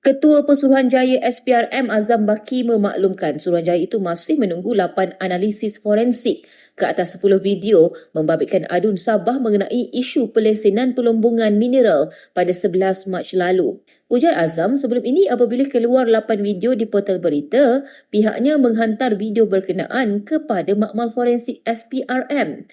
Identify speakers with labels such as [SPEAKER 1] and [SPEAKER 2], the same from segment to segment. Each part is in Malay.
[SPEAKER 1] Ketua Pesuruhanjaya SPRM Azam Baki memaklumkan Suruhanjaya itu masih menunggu 8 analisis forensik ke atas 10 video membabitkan adun Sabah mengenai isu pelesenan pelombongan mineral pada 11 Mac lalu. Ujar Azam sebelum ini apabila keluar 8 video di portal berita, pihaknya menghantar video berkenaan kepada makmal forensik SPRM.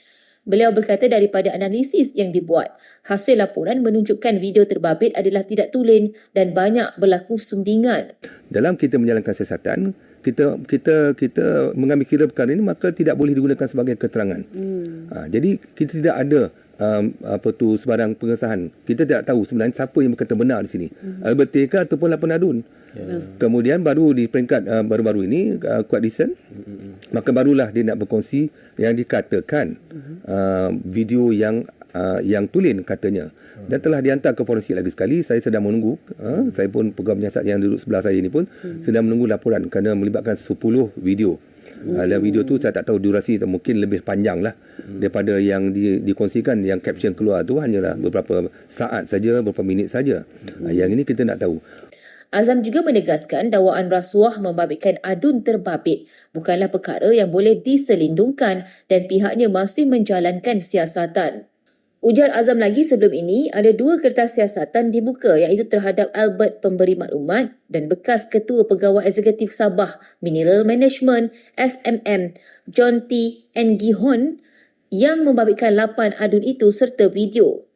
[SPEAKER 1] Beliau berkata daripada analisis yang dibuat, hasil laporan menunjukkan video terbabit adalah tidak tulen dan banyak berlaku sundingan.
[SPEAKER 2] dalam kita menjalankan siasatan kita kita kita mengambil kira perkara ini maka tidak boleh digunakan sebagai keterangan. Hmm. Ha, jadi kita tidak ada um, apa tu sebarang pengesahan. Kita tidak tahu sebenarnya siapa yang berkata benar di sini. Hmm. Albert T ke ataupun Lapan Adun. Ya. Kemudian baru di peringkat uh, baru-baru ini uh, kuat decent. Hmm. Maka barulah dia nak berkongsi yang dikatakan hmm. uh, video yang uh, yang tulen katanya dan telah dihantar ke forensik lagi sekali saya sedang menunggu uh, saya pun pegawai penyiasat yang duduk sebelah saya ini pun hmm. sedang menunggu laporan kerana melibatkan 10 video Hmm. Uh, video tu saya tak tahu durasi mungkin lebih panjang lah hmm. daripada yang di, dikongsikan yang caption keluar tu hanyalah beberapa saat saja beberapa minit saja hmm. uh, yang ini kita nak tahu
[SPEAKER 1] Azam juga menegaskan dakwaan rasuah membabitkan adun terbabit bukanlah perkara yang boleh diselindungkan dan pihaknya masih menjalankan siasatan. Ujar Azam lagi sebelum ini, ada dua kertas siasatan dibuka iaitu terhadap Albert Pemberi Maklumat dan bekas Ketua Pegawai Eksekutif Sabah Mineral Management SMM John T. N. Gihon yang membabitkan lapan adun itu serta video.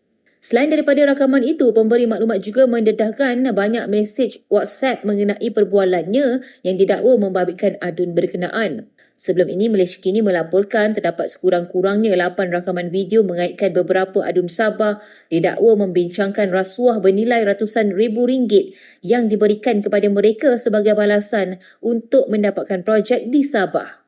[SPEAKER 1] Selain daripada rakaman itu, pemberi maklumat juga mendedahkan banyak mesej WhatsApp mengenai perbualannya yang didakwa membabitkan adun berkenaan. Sebelum ini, Malaysia kini melaporkan terdapat sekurang-kurangnya 8 rakaman video mengaitkan beberapa adun Sabah didakwa membincangkan rasuah bernilai ratusan ribu ringgit yang diberikan kepada mereka sebagai balasan untuk mendapatkan projek di Sabah.